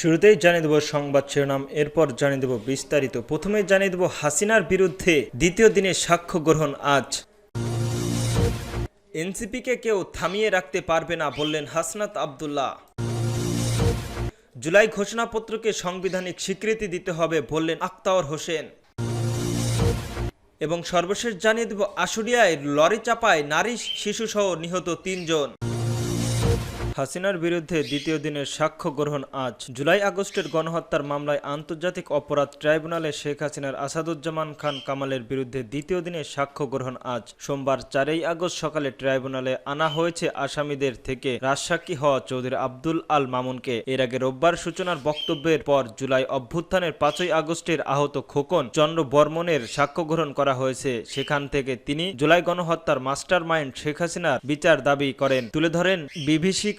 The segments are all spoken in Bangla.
শুরুতেই জানিয়ে দেব সংবাদ শিরোনাম, এরপর জানিয়ে দেব বিস্তারিত। প্রথমে জানিয়ে দেব হাসিনার বিরুদ্ধে দ্বিতীয় দিনে সাক্ষ্য গ্রহণ আজ। এনসিপিকে কেউ থামিয়ে রাখতে পারবে না বললেন হাসনাত আবদুল্লাহ। জুলাই ঘোষণাপত্রকে সাংবিধানিক স্বীকৃতি দিতে হবে বললেন আক্তাওয়ার হোসেন। এবং সর্বশেষ জানিয়ে দেব আশুলিয়ায় লরি চাপায় নারী, শিশুসহ নিহত তিনজন। হাসিনার বিরুদ্ধে দ্বিতীয় দিনের সাক্ষ্য গ্রহণ আজ। জুলাই আগস্টের গণহত্যার মামলায় আন্তর্জাতিক অপরাধ ট্রাইব্যুনালে শেখ হাসিনার আসাদুজ্জামান খান কামালের বিরুদ্ধে দ্বিতীয় দিনের সাক্ষ্য গ্রহণ আজ। সোমবার চারই আগস্ট সকালে ট্রাইব্যুনালে আনা হয়েছে আসামিদের থেকে রাজসাক্ষী হওয়া চৌধুরী আব্দুল আল মামুনকে। এর আগে রোববার সূচনার বক্তব্যের পর জুলাই অভ্যুত্থানের পাঁচই আগস্টের আহত খোকন চন্দ্র বর্মনের সাক্ষ্য গ্রহণ করা হয়েছে। সেখান থেকে তিনি জুলাই গণহত্যার মাস্টার মাইন্ড শেখ হাসিনার বিচার দাবি করেন। তুলে ধরেন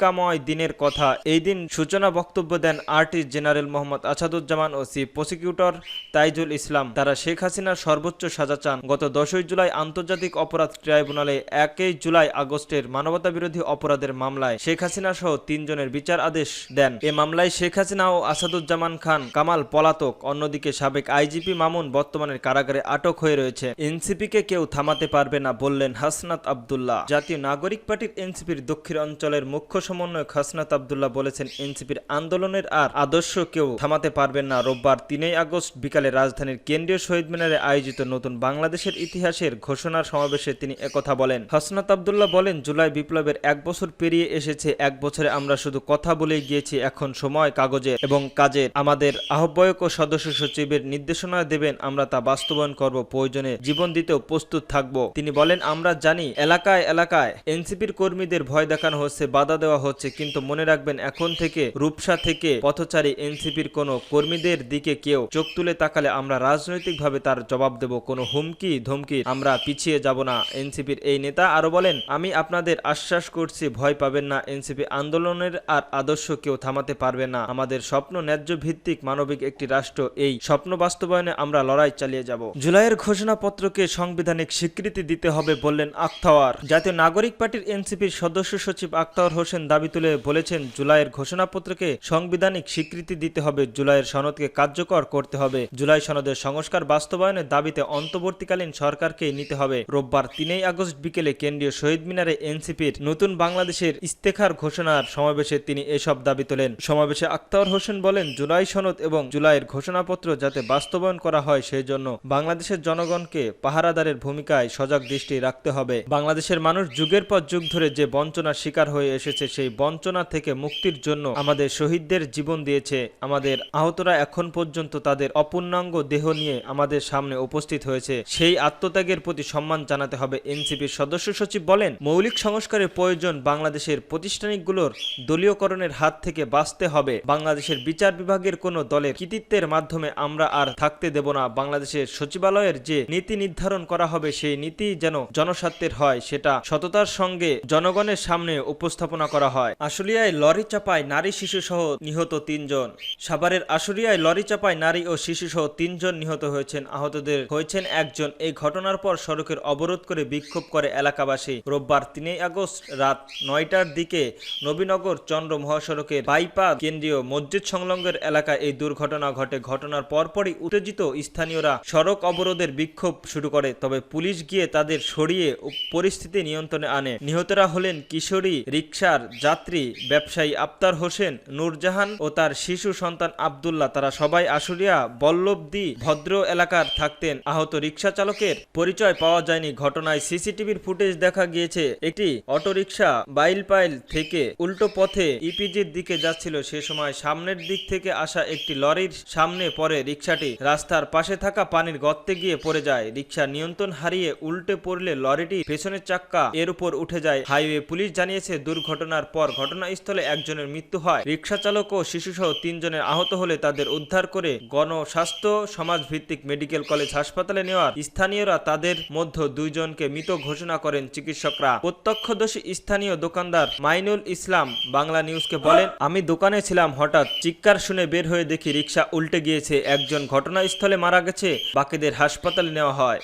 বিভীষিকাময় দিনের কথা। এই দিন সূচনা বক্তব্য দেন আর্টিস্ট জেনারেল মোহাম্মদ আসাদুজ্জামান ও চিফ প্রসিকিউটর তাইজুল ইসলাম। তারা শেখ হাসিনার সর্বোচ্চ সাজা চান। গত দশই জুলাই আন্তর্জাতিক অপরাধ ট্রাইব্যুনালে একই জুলাই আগস্টের মানবতা বিরোধী অপরাধের মামলায় শেখ হাসিনা সহ তিনজনের বিচার আদেশ দেন। এ মামলায় শেখ হাসিনা ও আসাদুজ্জামান খান, কামাল পলাতক, অন্যদিকে সাবেক আইজিপি মামুন বর্তমানের কারাগারে আটক হয়ে রয়েছে। এনসিপিকে কেউ থামাতে পারবে না বললেন হাসনাত আবদুল্লাহ। জাতীয় নাগরিক পার্টির এনসিপির দক্ষিণ অঞ্চলের মুখ্য সমন্বয়ক হাসনাত আবদুল্লাহ বলেছেন, এনসিপির আন্দোলনের আর আদর্শ কেউ থামাতে পারবেন না। রোববার তিনই আগস্ট বিকালে রাজধানীর কেন্দ্রীয় শহীদ মিনারে আয়োজিত নতুন বাংলাদেশের ইতিহাসের ঘোষণার সমাবেশে তিনি একথা বলেন। হাসনাত আবদুল্লাহ বলেন, জুলাই বিপ্লবের এক বছর পেরিয়ে এসেছে, এক বছরে আমরা শুধু কথা বলে গিয়েছি, এখন সময় কাগজে এবং কাজের। আমাদের আহ্বায়ক ও সদস্য সচিবের নির্দেশনা দেবেন, আমরা তা বাস্তবায়ন করব, প্রয়োজনে জীবন দিতেও প্রস্তুত থাকব। তিনি বলেন, আমরা জানি, এলাকায় এলাকায় এনসিপির কর্মীদের ভয় দেখানো হচ্ছে, বাধা দেওয়া হচ্ছে। কিন্তু মনে রাখবেন, এখন থেকে রূপসা থেকে পথচারী এনসিপির কোনো কর্মীদের দিকে কেউ চোখ তুলে তাকালে আমরা রাজনৈতিকভাবে তার জবাব দেব। কোনো হুমকি, ধমকি আমরা পিছিয়ে যাব না, এনসিপির এই নেতা আরও বলেন, আমি আপনাদের আশ্বাস করছি, ভয় পাবেন না, এনসিপি আন্দোলনের আর আদর্শ কেউ থামাতে পারবে না। আমাদের স্বপ্ন ন্যায্য ভিত্তিক মানবিক একটি রাষ্ট্র, এই স্বপ্ন বাস্তবায়নে আমরা লড়াই চালিয়ে যাব। জুলাইয়ের ঘোষণাপত্রকে সাংবিধানিক স্বীকৃতি দিতে হবে বললেন আখতাওয়ার জাতীয় নাগরিক পার্টির এনসিপির সদস্য সচিব আখতাওয়ার হোসেন দাবি তুলে বলেছেন, জুলাইয়ের ঘোষণাপত্রকে সাংবিধানিক স্বীকৃতি দিতে হবে, জুলাইয়ের সনদকে কার্যকর করতে হবে। জুলাই সনদের সংস্কার বাস্তবায়নের দাবিতে অন্তর্বর্তীকালীন সরকারকে নিতে হবে। রোববার তিনই আগস্ট বিকেলে কেন্দ্রীয় শহীদ মিনারে এনসিপির নতুন বাংলাদেশের ইস্তেখার ঘোষণার সমাবেশে তিনি এসব দাবি তোলেন। সমাবেশে আক্তার হোসেন বলেন, জুলাই সনদ এবং জুলাইয়ের ঘোষণাপত্র যাতে বাস্তবায়ন করা হয় সেই জন্য বাংলাদেশের জনগণকে পাহারাদারের ভূমিকায় সজাগ দৃষ্টি রাখতে হবে। বাংলাদেশের মানুষ যুগের পর যুগ ধরে যে বঞ্চনার শিকার হয়ে এসেছে সেই বঞ্চনা থেকে মুক্তির জন্য আমাদের শহীদদের জীবন দিয়েছে। আমাদের আহতরা এখন পর্যন্ত তাদের অপূর্ণাঙ্গ দেহ নিয়ে আমাদের সামনে উপস্থিত হয়েছে। সেই আত্মত্যাগের প্রতি সম্মান জানাতে হবে এনসিপির সদস্য সচিব বলেন, মৌলিক সংস্কারের প্রয়োজন বাংলাদেশের প্রতিষ্ঠানিকগুলোর দলীয়করণের হাত থেকে বাঁচতে হবে। বাংলাদেশের বিচার বিভাগের কোনো দলের কৃতিত্বের মাধ্যমে আমরা আর থাকতে দেব না। বাংলাদেশের সচিবালয়ের যে নীতি নির্ধারণ করা হবে, সেই নীতি যেন জনস্বার্থের হয়, সেটা সততার সঙ্গে জনগণের সামনে উপস্থাপনা করা হয়। আশুলিয়ায় লরি চাপায় নারী শিশু সহ নিহত তিনজন। সাভারের আশুলিয়ায় লরি চাপায় নারী ও শিশু সহ তিনজন নিহত হয়েছেন। আহতদের হয়েছেন একজন। এই ঘটনার পর সড়কের অবরোধ করে বিক্ষোভ করে এলাকাবাসী। রোববার তিনই আগস্ট রাত নয়টার দিকে নবীনগর চন্দ্র মহাসড়কের বাইপাস কেন্দ্রীয় মসজিদ সংলগ্নের এলাকায় এই দুর্ঘটনা ঘটে। ঘটনার পরপরই উত্তেজিত স্থানীয়রা সড়ক অবরোধের বিক্ষোভ শুরু করে, তবে পুলিশ গিয়ে তাদের সরিয়ে পরিস্থিতি নিয়ন্ত্রণে আনে। নিহতরা হলেন কিশোরী রিকশার যাত্রী, ব্যবসায়ী আফতার হোসেন, নূরজাহান ও তার শিশু সন্তান আবদুল্লাহ। তারা সবাই আশুলিয়া বল্লভদি ভদ্র এলাকার থাকতেন। আহত রিক্সা চালকের পরিচয় পাওয়া যায়নি। ঘটনায় সিসিটিভির ফুটেজ দেখা গিয়েছে, একটি অটোরিকশা বাইলপাইল থেকে উল্টো পথে ইপিজির দিকে যাচ্ছিল। সে সময় সামনের দিক থেকে আসা একটি লরির সামনে পড়ে রিক্সাটি রাস্তার পাশে থাকা পানির গর্তে গিয়ে পড়ে যায়। রিক্সা নিয়ন্ত্রণ হারিয়ে উল্টে পড়লে লরিটি পেছনের চাক্কা এর উপর উঠে যায়। হাইওয়ে পুলিশ জানিয়েছে, দুর্ঘটনার পর ঘটনাস্থলে একজনের মৃত্যু হয়। রিকশা চালক ও শিশুসহ তিনজনের আহত হলে তাদের উদ্ধার করে গণস্বাস্থ্য সমাজ ভিত্তিক মেডিকেল কলেজ হাসপাতালে নেওয়ার স্থানীয়রা তাদের মধ্যে দুইজনকে মৃত ঘোষণা করেন চিকিৎসকরা। প্রত্যক্ষদর্শী স্থানীয় দোকানদার মাইনুল ইসলাম বাংলা নিউজকে বলেন, আমি দোকানে ছিলাম, হঠাৎ চিৎকার শুনে বের হয়ে দেখি রিক্সা উল্টে গিয়েছে। একজন ঘটনাস্থলে মারা গেছে, বাকিদের হাসপাতালে নেওয়া হয়।